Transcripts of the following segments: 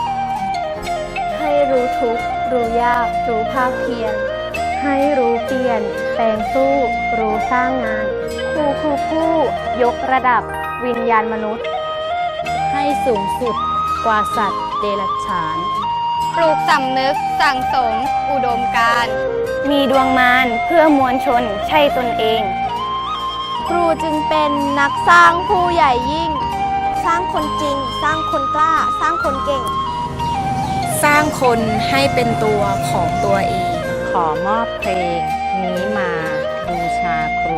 ้ ทุกข์รู้ยาก รู้ภาคเพียร ให้รู้เปลี่ยน แปลงสู้ รู้สร้างงานครูคือผู้ยกระดับวิญญาณมนุษย์ ให้สูงสุดกว่าสัตว์เดรัจฉาน ปลูกสำนึกสั่งสม อุดมการณ์มีดวงมารเพื่อมวลชนใช่ตนเอง ครูจึงเป็นนักสร้างผู้ใหญ่ยิ่ง สร้างคนจริง สร้างคนกล้า สร้างคนเก่ง สร้างคนให้เป็นตัวของตัวเอง ขอมอบเพลงนี้มาบูชาครู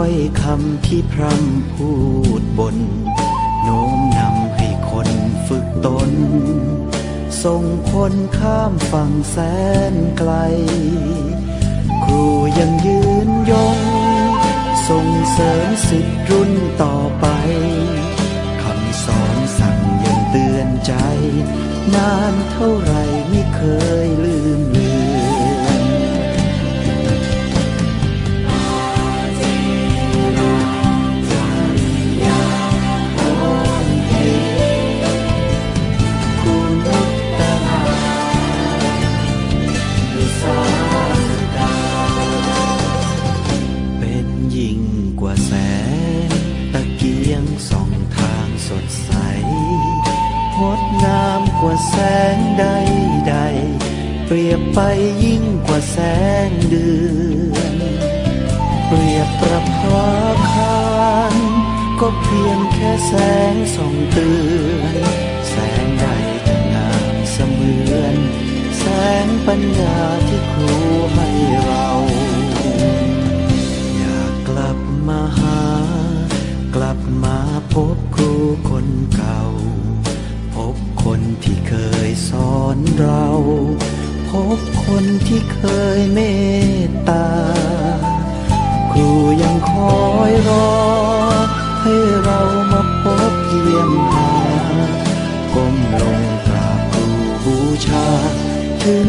ถ้อยคำที่พร่ำพูดบน โน้มนำให้คนฝึกตน ส่งคนข้ามฝั่งแสนไกล ครูยังยืนยง ส่งเสริมสิทธิรุ่นต่อไป คำสอนสั่งยังเตือนใจ นานเท่าไรไม่เคยลืม ว่าแสงตะเกียงส่องทางสดใสงดงามกว่าแสงใดใด เปรียบไปยิ่งกว่าแสงเดือน เปรียบประภาคารก็เพียงแค่แสงส่องเตือนแสงใดจะงามเสมือน แสงปัญญาที่ครูให้ พบครูคนเก่า พบคนที่เคยสอนเรา พบคนที่เคยเมตตา ครูยังคอยรอ ให้เรามาพบเยี่ยมหาก้มลงกราบครูบูชาถึง